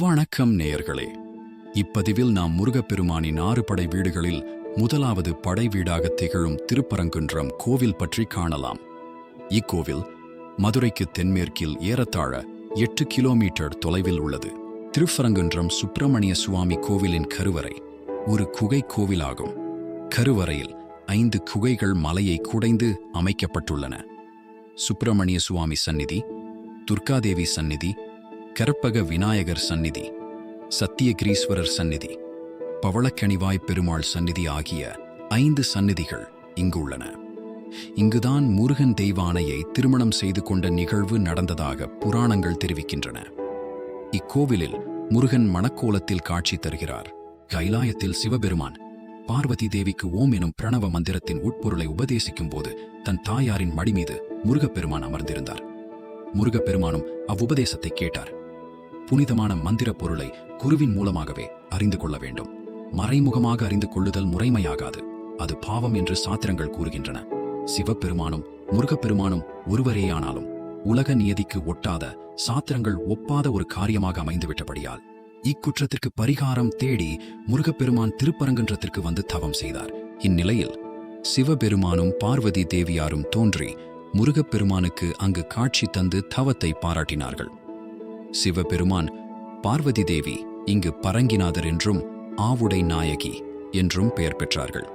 வணக்கம் நேயர்களே. இப்பதிவில் நாம் முருகப்பெருமானின் ஆறு படை வீடுகளில் முதலாவது படை வீடாக திகழும் திருப்பரங்குன்றம் கோவில் பற்றி காணலாம். இக்கோவில் மதுரைக்கு தென்மேற்கில் ஏறத்தாழ எட்டு கிலோமீட்டர் தொலைவில் உள்ளது. திருப்பரங்குன்றம் சுப்பிரமணிய சுவாமி கோவிலின் கருவறை ஒரு குகை கோவிலாகும். கருவறையில் ஐந்து குகைகள் மலையை குடைந்து அமைக்கப்பட்டுள்ளன. சுப்பிரமணிய சுவாமி சந்நிதி துர்காதேவி சந்நிதி கற்பக விநாயகர் சந்நிதி சத்தியகிரீஸ்வரர் சந்நிதி பவளக்கணிவாய் பெருமாள் சந்நிதி ஆகிய ஐந்து சந்நிதிகள் இங்கு உள்ளன இங்குதான் முருகன் தெய்வானையை திருமணம் செய்து கொண்ட நிகழ்வு நடந்ததாக புராணங்கள் தெரிவிக்கின்றன. இக்கோவிலில் முருகன் மணக்கோலத்தில் காட்சி தருகிறார். கைலாயத்தில் சிவபெருமான் பார்வதி தேவிக்கு ஓம் எனும் பிரணவ மந்திரத்தின் உட்பொருளை உபதேசிக்கும் போது தன் தாயாரின் மடி மீது முருகப்பெருமான் அமர்ந்திருந்தார். முருகப்பெருமானும் அவ்வுபதேசத்தை கேட்டார். புனிதமான மந்திர பொருளை குருவின் மூலமாகவே அறிந்து கொள்ள வேண்டும். மறைமுகமாக அறிந்து கொள்ளுதல் முறைமையாகாது. அது பாவம் என்று சாத்திரங்கள் கூறுகின்றன. சிவபெருமானும் முருகப்பெருமானும் ஒருவரேயானாலும் உலக நியதிக்கு ஒட்டாத சாத்திரங்கள் ஒப்பாத ஒரு காரியமாக அமைந்துவிட்டபடியால் இக்குற்றத்திற்கு பரிகாரம் தேடி முருகப்பெருமான் திருப்பரங்குன்றத்திற்கு வந்து தவம் செய்தார். இந்நிலையில் சிவபெருமானும் பார்வதி தேவியாரும் தோன்றி முருகப்பெருமானுக்கு அங்கு காட்சி தந்து தவத்தை பாராட்டினார்கள். சிவபெருமான் பார்வதி தேவி இங்கு பரங்கிநாதர் என்றும் ஆவுடை நாயகி என்றும் பெயர் பெற்றார்கள்.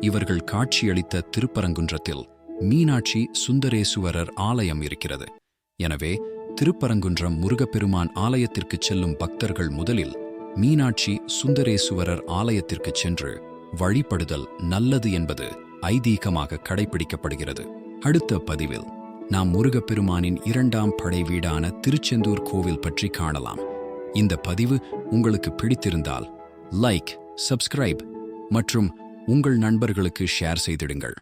இவர்கள் காட்சியளித்த திருப்பரங்குன்றத்தில் மீனாட்சி சுந்தரேசுவரர் ஆலயம் இருக்கிறது. எனவே திருப்பரங்குன்றம் முருகப்பெருமான் ஆலயத்திற்கு செல்லும் பக்தர்கள் முதலில் மீனாட்சி சுந்தரேசுவரர் ஆலயத்திற்கு சென்று வழிபடுதல் நல்லது என்பது ஐதீகமாக கடைபிடிக்கப்படுகிறது அடுத்த பதிவில் நாம் முருகப்பெருமானின் இரண்டாம் படை வீடான திருச்செந்தூர் கோவில் பற்றி காணலாம். இந்த பதிவு உங்களுக்கு பிடித்திருந்தால் லைக் சப்ஸ்கிரைப் மற்றும் உங்கள் நண்பர்களுக்கு ஷேர் செய்திடுங்கள்.